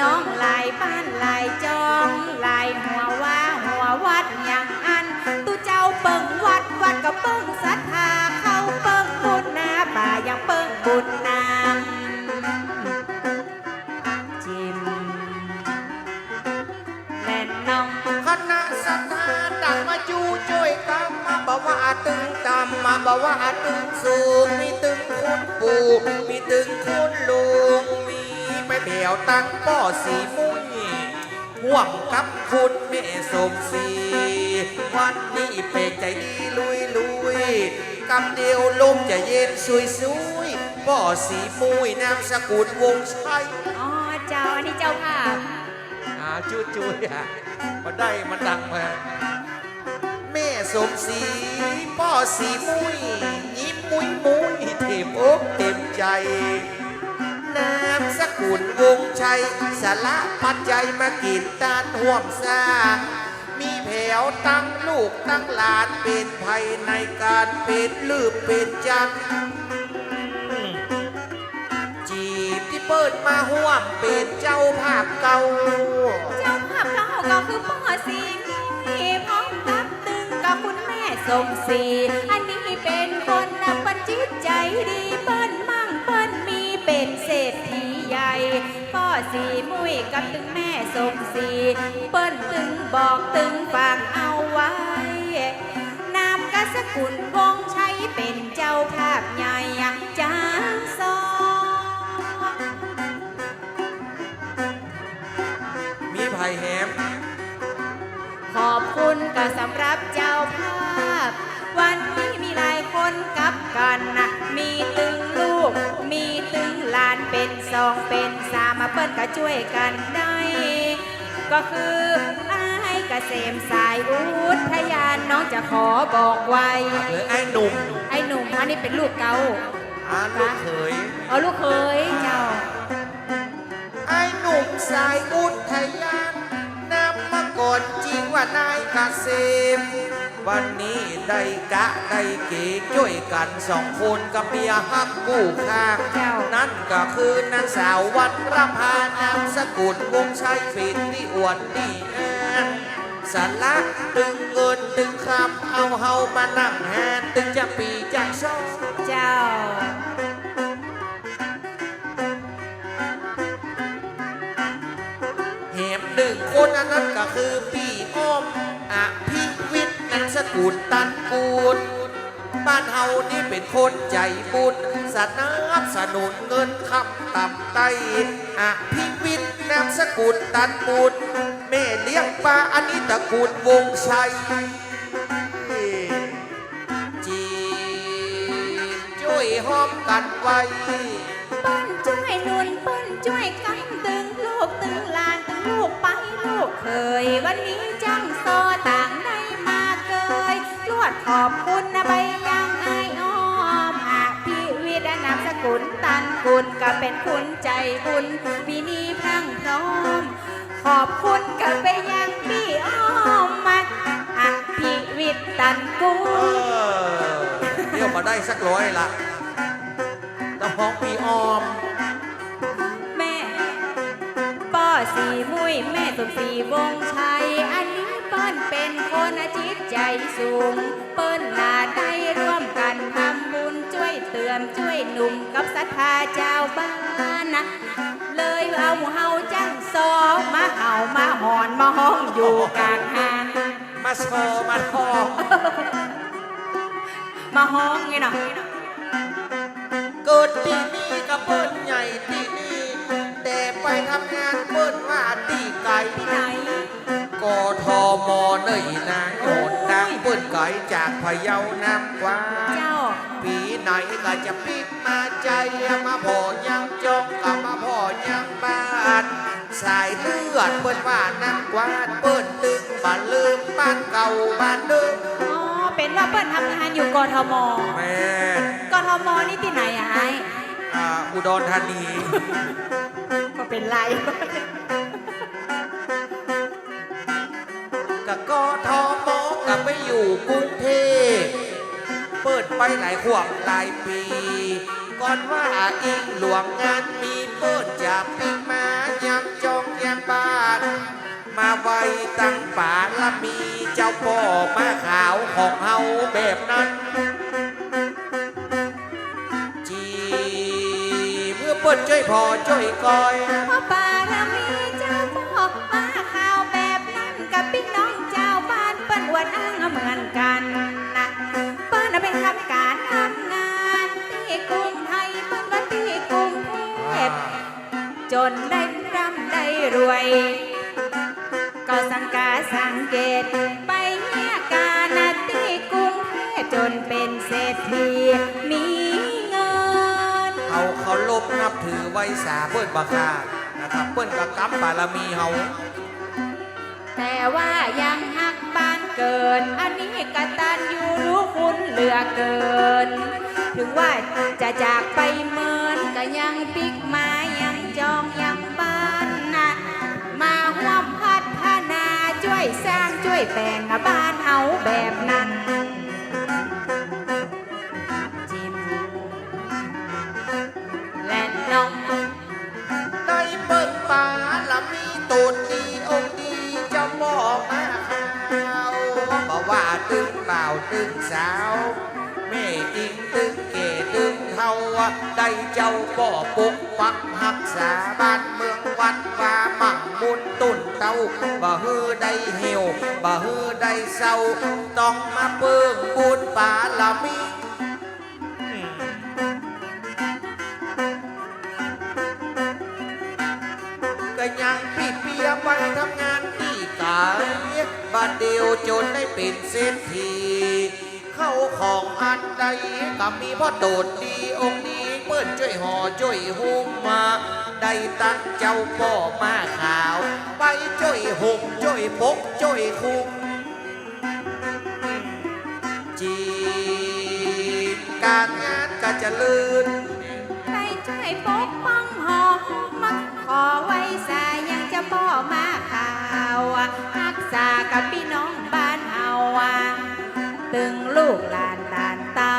น้องลายบ้านลายจองลายหัวว่าหัววัดอย่างอันตูเจ้าเปิงวัดวัดก็เปิงศรัทธาเข้าเปิงบุญนาป่ายังเปิงบุญนางจิมแม่น้องคณะสัทธาดังมาจูช่วยกรรมมาบอกว่าตึงต่ำมาบอกว่าตึงสูงมีตึงคุณปู่มีตึงคุณลุงมี ไปเดี่ยวตั้งป้อสีมุ้ยห่วงกับคุณแม่สมศรีวันนี้เป็นใจดีลุยลุยกำเดียวลมจะเย็นซุยซุยป้อสีมุ้ยนามสกุลวงชัยอ๋อเจ้าอันนี้เจ้าภาพอาจุยจุยอะมาได้มันดังมาแม่สมศรีพ่อสีมุยยิ้มมุยมุยเต็มอกเต็มใจ นามสกุลวงชัยสาระปัจจัยมากินตานห่วมซามีแผวตั้งลูกตั้งหลานเป็นภัยในการเป็นลืบเป็นจันจีบที่เปิดมาห่วมเป็นเจ้าภาพเก่า เจ้าภาพเก่าก็คือพ่อสีมีพ้อมกับตึงกับคุณแม่สมศรีอันนี้เป็นคนนับปันจิตใจดีเปิ้นมั่งเปิ้นมี เป็นเศรษฐีใหญ่พ่อสีมุ้ยกับตึงแม่สมศรีเปิ้นตึงบอกตึงฝากเอาไว้ นามกสกุลวงชัยเป็นเจ้าภาพใหญ่จ้าซอมีไผ่แหม ขอบคุณก็สำหรับเจ้าภาพ วันนี้ ก็ช่วยกันได้ ก็คือไอ้ายเกษมสายอุทยานน้องจะขอบอกไว้ หรือไอ้หนุ่มไอ้หนุ่มอันนี้เป็นลูกเกาอาลูกเขยเอาลูกเคยเจ้า ไอ้หนุ่มสายอุทยานนำมาก่อนจริงว่านายเกษม วันนี้ได้กะได้เก๋ช่วยกันสองคนกับเมียฮักกู้ข้างนั่นก็คือนางสาววันรพานามสกุลวงชัยปิดที่อวดนี่แอนสาระตึงเงินตึงคำเอาเฮามานั่งแฮนตึงจะปีจะซ่อเจ้าแหมหนึ่งคนอันนั้นก็คือพี่อ้อมอภิวิทย์นาม สกุลตันกูลบ้านเฮานี่เป็นคนใจบุญสนับสนุนเงินคำต่ำไตอภิวิทย์นามสกุลตันบุญแม่เลี้ยงปลาอันนี้ตระกูลวงชัยจีนช่วยหอมกันไว้ป้นช่วยนุนป้นช่วยกันตึงลูกตึงลานตึงลูกไปลูกเคยวันนี้จังโซต่าง ขอบคุณนะใบยังไอายอ้อมอาพี่วิดานามสกุลตันกุลก็เป็นคุณใจบุญปีนี้พรั่งพร้อม ขอบคุณก็ไปยังพี่อ้อมมาอาพี่วิทย์ตันกุเอล อเดี๋ยวมาได้สักร้อยละตะพ้องปีออม แม่ป้อสีมุ้ยแม่สมศรีวงชัยอัน นี้เปิ้นเป็นคนจิตใจสูง เปิ้นนาได้ร่วมกันทำบุญช่วยเตือนช่วยหนุ่มกับศรัทธาเจ้าบ้านนะเลยเอาเฮาจังซอมาเห่ามาหอนมาห้องอยู่กลางหานมาโชว์มาทอมาห้องไงเนาะเกิดที่นี่ก็เปิ้นใหญ่ที่นี่แต่ไปทำงานเปิ้นว่าที่ไกลที่ไหนก ทมเนยนะโยนดังเปิ้นไกลจากพะเยาน้ำกว่าเจ้า ปีไหนก็จะปิดมาใจมาพ่อยังจงกับมาพ่อยังบ้านสายเลือดเปิ้นว่าน้ำกวาดเปิ้นตึงบ้านลืมบ้านเก่าบ้านเดิมอ๋อเป็นว่าเปิ้นทำงานอยู่กทมแม่กทมนี่ที่ไหนอะไอ้อ่อุดรธานีก็เป็นไร อยู่กรุงเทพเปิดไปหลายขวบหลายปี ก่อนว่าอิงหลวงงานมีเปิดจากปีมายังจองบ้าน มาไว้ตั้งป่าละมีเจ้าพ่อมาขาวของเฮาแบบนั้นจีเมื่อเปิ้นช่วยพอช่วยคอยพ่อป่าละมี นได้ร่ำได้รวย ก็สังกาสังเกต ไปเฮียกานาที่กรุงเทพจนเป็นเศรษฐีมีเงิน เอาเขาลบนับถือไว้สาเปิ้นบักานะครับเปิ้นกับกำบารมีเฮาแต่ว่ายังหักบ้านเกิน อันนี้กตันอยู่รู้คุณเหลือเกิน ถึงว่าจะจากไปเมินก็ยังปิกมายัง จองยังบ้านนะมาห่วมพัฒนาช่วยสร้างช่วยแปลงบ้านเฮาแบบนั้นจิมและน้องได้เปิ้นป่าละมีตูดดี ตึงเป่าตึงสาวแม่อิงตึงเกตึงเฮาได้เจ้าบ่อปุกปักหักษาบ้านเมืองวัดว่ามั่งมุนตุนเต้าบ่ฮือได้เหี่ยวบ่ฮือได้เศร้าต้องมาเพิ่งบุญป่าละมี เดียวจนได้เป็นเศรษฐีเข้าของอันใดก็มีพ่อโตดดีองค์ดีเปิ้นช่วยห่อช่วยหุ้มมา ได้ตั้งเจ้าพ่อมาขาว ไปช่วยห่มช่วยปกช่วยคุมจีบการงานก็จะลื่นได้ช่วยปกป้องหอมัก ขอไว้สายยังจะพ่อมาข่าวรักษากับพี่น้องบ้านเฮาตึงลูกหลานตานเต้า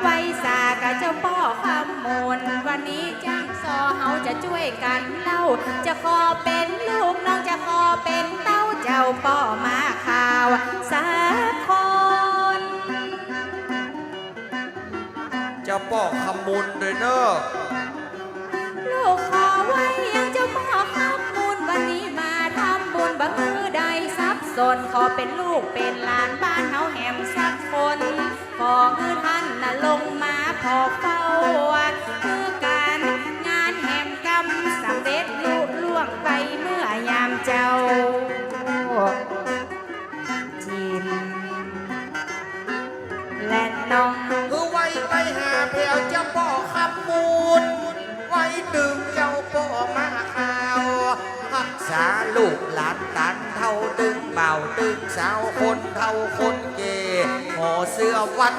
ไว้สากับเจ้าพ่อคำมูลวันนี้จ้างซอเฮาจะช่วยกันเล่า จะขอเป็นลูกน้องจะขอเป็นเต้าเจ้าพ่อมาข่าวสักคนเจ้าพ่อขมุนเลยเนอะ ไว้ยังเจ้าพ่อข้ามูลวันนี้มาทำบุญบังเอิญได้ทรัพย์สนขอเป็นลูกเป็นหลานบ้านเฮาแหมสักคนขอคือท่านน่ะลงมาพอเฝ้าคือการงานแห่กรรมสำเร็จลุล่วงไปเมื่อยามเจ้าจิมและน้องคือไว้ไปหาแผวเจ้าพ่อขมุน ไว้ดึงเจ้าพ่อมาข่าวรักษาลูกหลานตันเท่าดึงเบาดึงสาวคนเท่าคนเกห่อเสื้อวัด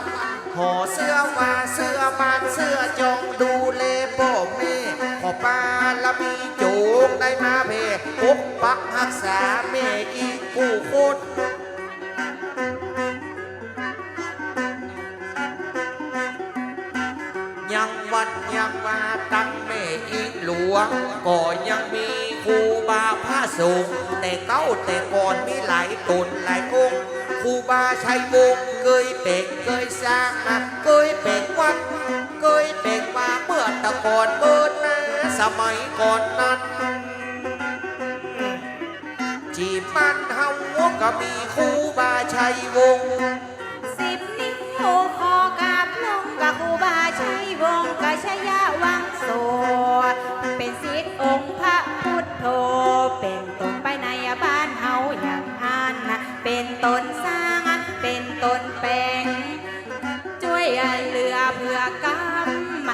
ห่อเสื้อว่าเสื้อบานเสื้อจองดูเลพ่อแม่ขอปาละมีจูงได้มาเพปุกปักรักษาแม่อีกู้คน ยังวัดยังมาตั้งแม่อีหลวงก็ยังมีครูบาพระสงฆ์แต่เก้าแต่ก่อนมีหลายตนหลายองค์ครูบาชัยวงเคยเป็นเคยสร้างนะเคยเป็นวัดเคยเป็นมาเมื่อตะก่อนเบิดนะสมัยก่อนนั้นจีบมันเฮาก็มีครูบาชัยวงสิบนิ้วคอกราบลงกับครูบาชัย ชยะวังโส เป็นศิษย์องค์พระพุทโธ เป็นตนไปในบ้านเฮาอย่างอันนะเป็นตนสร้าง เป็นตนแปลงช่วยเหลือเพื่อกรรม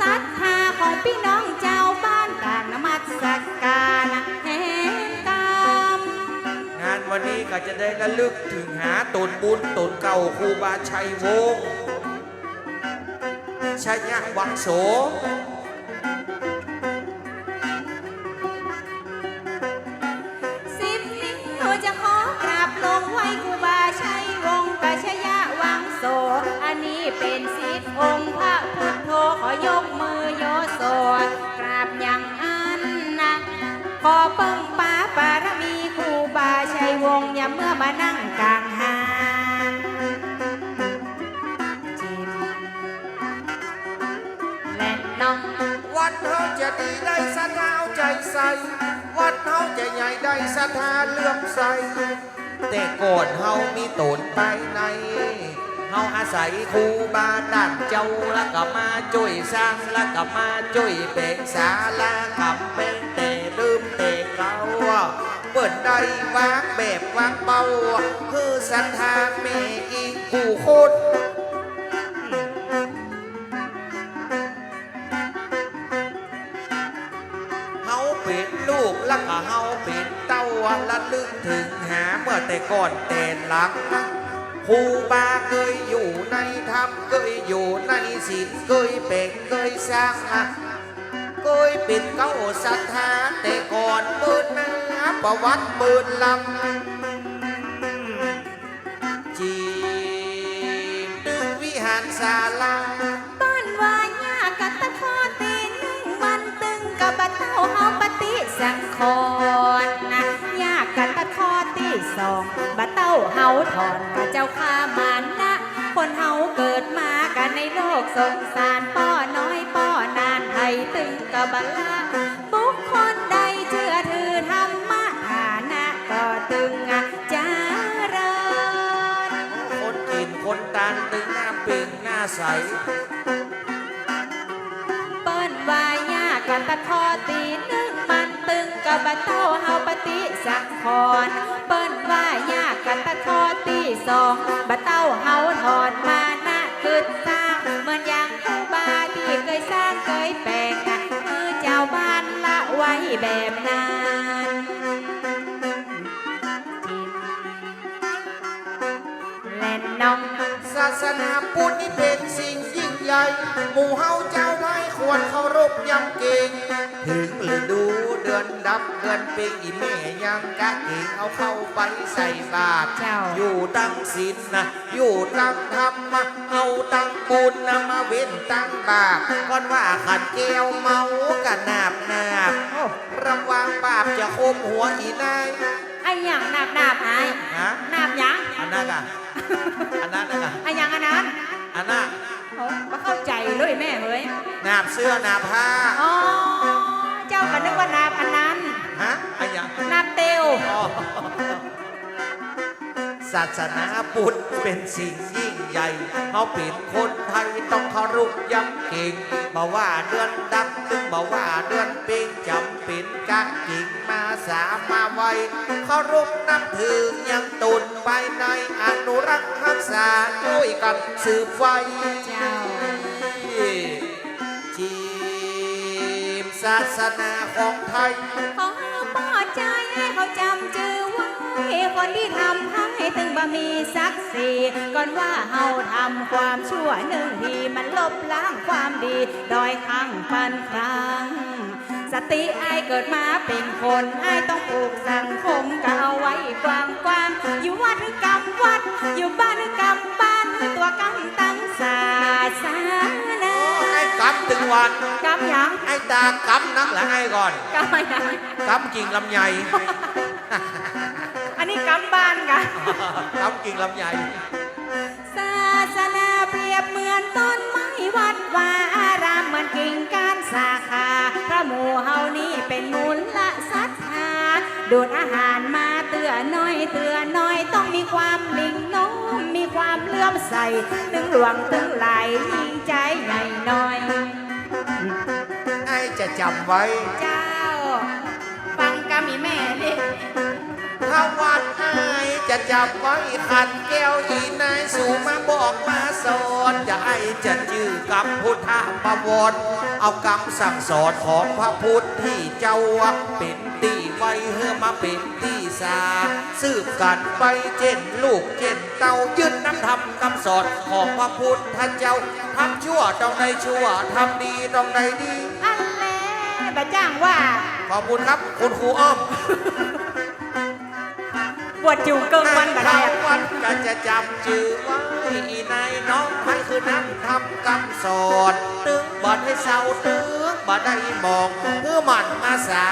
ศรัทธาของพี่น้องเจ้าบ้านการนมัสการแห่งกรรมงานวันนี้ก็จะได้ระลึกถึงหาตนบุญตนเก่าครูบาชัยวงศ์ ชัยยะวังโสสิบนิ้วจะขอกราบลงไว้ครูบาชัยวงศ์กชยะวังโส อันนี้เป็นสิทธิองค์พระพุทโธขอยกมือโยโสกราบอย่างอันนะขอเปิ้งป้าปารมีครูบาชัยวงอย่าเมื่อมานั่งกา วัดเฮาจะดีได้สะท้าใจใส วัดเฮาจะใหญ่ได้สะทาเลื่อมใส แต่ก่อนเฮามีตนไปใน เฮาอาศัยครูบาด้านเจ้าแล้วก็มาช่วยสร้างแล้วก็มาช่วยเป็นศาลากับเป็นแต่ลืมแต่เก่าเปิดได้วางแบบวางเบาคือศรัทธาแม่อีกผู้คน เป็นลูกแล้วก็เฮาเป็นเต้าละลึกถึงหาเมื่อแต่ก่อนแต่หลังครูบาเคยอยู่ในธรรมเคยอยู่ในศีลเคยเป็นเคยสร้างอะเคยเป็นเก้าศรัทธาแต่ก่อนเปิดหน้าประวัติเปิดลำ เต้าเฮาปฏิสังคอนนะยากัตตะคอตีสองบะเต้าเฮาถอนกับเจ้าข้ามันนะคนเฮาเกิดมากันในโลกสงสารป้อน้อยป้อนานไทยตึงกับะลาบุคคลใดเชื่อถือธรรมะฐานะก็ตึงอะจาเริญคนกินคนตานตึงหน้าเป่งหน้าใสากันตะคอตีนึงมันตึงกับบะเต้าเฮาปฏิสังคอนเปิ้นว่ายากันตะคอตีสองบะเต้าเฮาถอนมาหนะขึ้นสร้างเหมือนอย่างผู้บาที่เคยสร้างเคยแปลงอะมือเจ้าบ้านละไว้แบบนั้นและน้องศาสนาพุทธนี่เป็นสิ่งยิ่ง ใหญ่หมู่เฮาเจ้าไทยควรเคารพยำเก่ง ถึงฤดูเดือนดับเดือนเป่งอีแม่ยังกะเก่งเอาเข้าไปใส่บาตรเจ้า อยู่ตั้งศีลนะอยู่ตั้งธรรมะเอาตั้งบุญนะมาเว้นตั้งบาปก่อนว่าขันแก้วเมากะนาบนาบโอ้ระวังบาปจะคมหัวอีนายไอ้หยังนาบนาบไอ้ฮะนาบหยังอันนั้นอะอันนั้นอะไอ้หยังอันนั้นอันนั้น โอ้บ่เข้าใจเลยแม่เฮ้ยนาบเสื้อนาบผ้าอ๋อเจ้าก็นึกว่านาบอันนั้นฮะอะไรอย่างนาบเตียวอ๋อ ศาสนาพุทธเป็นสิ่งยิ่งใหญ่เขาป็นคนไทยต้องเคารพยำเก่งบอกว่าเดือนดับตึงบอกว่าเดือนป่งจำป็นกะกิ่งมาสามาไว้เคารพนับถือยังตุนไปในอนุรักษ์รักษาช่วยกันสืบไว้เจ้าจีมศาสนาของไทยขอป้อใจให้เขาจำชื่อ คนที่ทำให้ถึงบ่มีศักดิ์ศรีก่อนว่าเฮาทำความชั่วหนึ่งทีมันลบล้างความดีดอยครั้งพันครั้ง สติไอายเกิดมาเป็นคนไอายต้องปลูกสังคมก็เอาไว้กว้างกว้างๆอยู่วัดหรือกำวัด อยู่บ้านหรือกำบ้านตัวกำตั้งศาสนาไอ้กำถึงวันกำหยังไอ้ตากำนักละไอ้ก่อนกำหยังกำกิ่งลำไยอั นนี้กำบ้านกันกำกิ่งลำไยศาสนาเปรียบเหมือนต้นไม้วัดว่าอารามเหมือนกิ่งก้านสาขาพระหมู่เฮานี่เป็นมูลละศรัทธาดูดอาหารมาเตือน้อยเตือน้อยต้องมีความนิ่งโน้มมีความเลื่อมใสถึงหลวงถึงไหลยิ่งใจใหญ่น้อยไอ้จะจำไว้ เจ้า ฟังกามีแม่ดิถ้าวันไอ้จะจำไว้ขันแก้วอีนายสู่มาบอกมาสอนจะไอ้จะจื้อกับพุทธประวรเอาคำสั่งสอนของพระพุทธที่เจ้าเป็นตีไว้เฮือมาเป็นตีสาสืบกันไปเช่นลูกเช่นเต้ายึดน้ำทำคำสอนของพระพุทธเจ้าทำชั่วต้องได้ชั่วทำดีต้องได้ดีอันแลบะจ้างว่าขอบคุณครับคุณครูอ้อมบ วชจิ๋วเกิงวันบะได้เข้าอะวันก็จะจำชื่อไว้อีนายน้องให้คือนั่งทำคำสอนตึงบอดให้เศร้าตึงบ่ได้มองคือหมันมาสา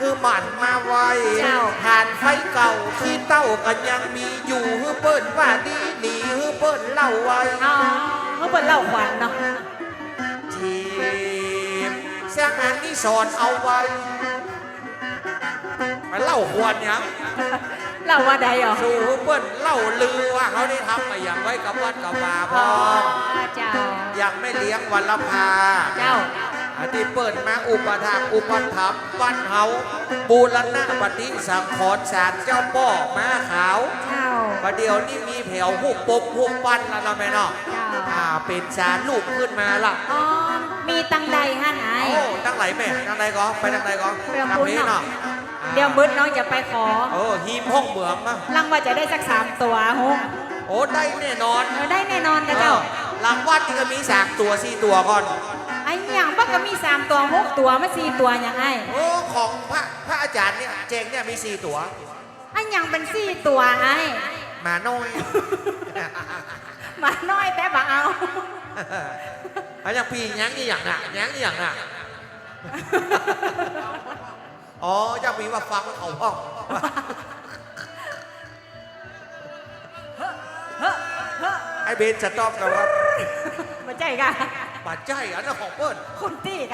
คือหมันมาไวเจ้าทานไฟเก่าที่เต้ากันยังมีอยู่คือเปิ้นว่าดีหนีคือเปิ้นเล่าไว้อ๋อเขาเป็นเล่าขวัญเนาะทีมสร้างงานนี้สอนเอาไว้มาเล่าควรเนี่ย เล่าว่าใดเหรอสู่เปิ้นเล่าลือว่าเขาได้ทำมาอย่างไว้กับวัดกับวาพอ๋ออเจ้ายังไม่เลี้ยงวันละพาเจ้าอันที่เปิดมาอุปถากอุปถัมภ์บ้านเฮาบูรณะปฏิสังขรณ์ศาลเจ้าป้อม้าขาวเจ้าประเดี๋ยวนี้มีแผวหุบปบหุบปั้นแล้วนะแม่เนาะเจ้าอ่าเป็นศาลลูกขึ้นมาล่ะอ๋อมีตังใดฮะไหนโอ้ตั้งไหลแม่ตั้งไหนก็ไปตั้งไหนก็เรื่องทำบุญนี้เนาะ เนาะอ่าเดี๋ยวมืดน้องจะไปขอโอ้ฮีมห้องเหมืองมาลังว่าจะได้สักสามตัวฮงโอ้ได้แน่นอนเออได้แน่นอนกับเจ้าออหลังวัดนี่ก็มีสามตัวสี่ตัวก่อนไอ้อย่างบักก็มีสามตัวหกตัวมาสี่ตัวอย่างไอ้โอ้ของพระพระอาจารย์เนี่ยเจงเนี่ยมีสี่ตัวไอ้อย่างเป็นสี่ตัวไอ้หมาน้อยหมาน้อยแต่บ่เอาอันอย่างปียังนี่อย่างน่ะยังนี่อย่างน่ะ อ๋อเจ้าปีว่าฟังเขาห้องไอ้เบนจะตอบกับว่ามาใจกัน บาดใจอันนั้นของเปิ้ล คุณตี้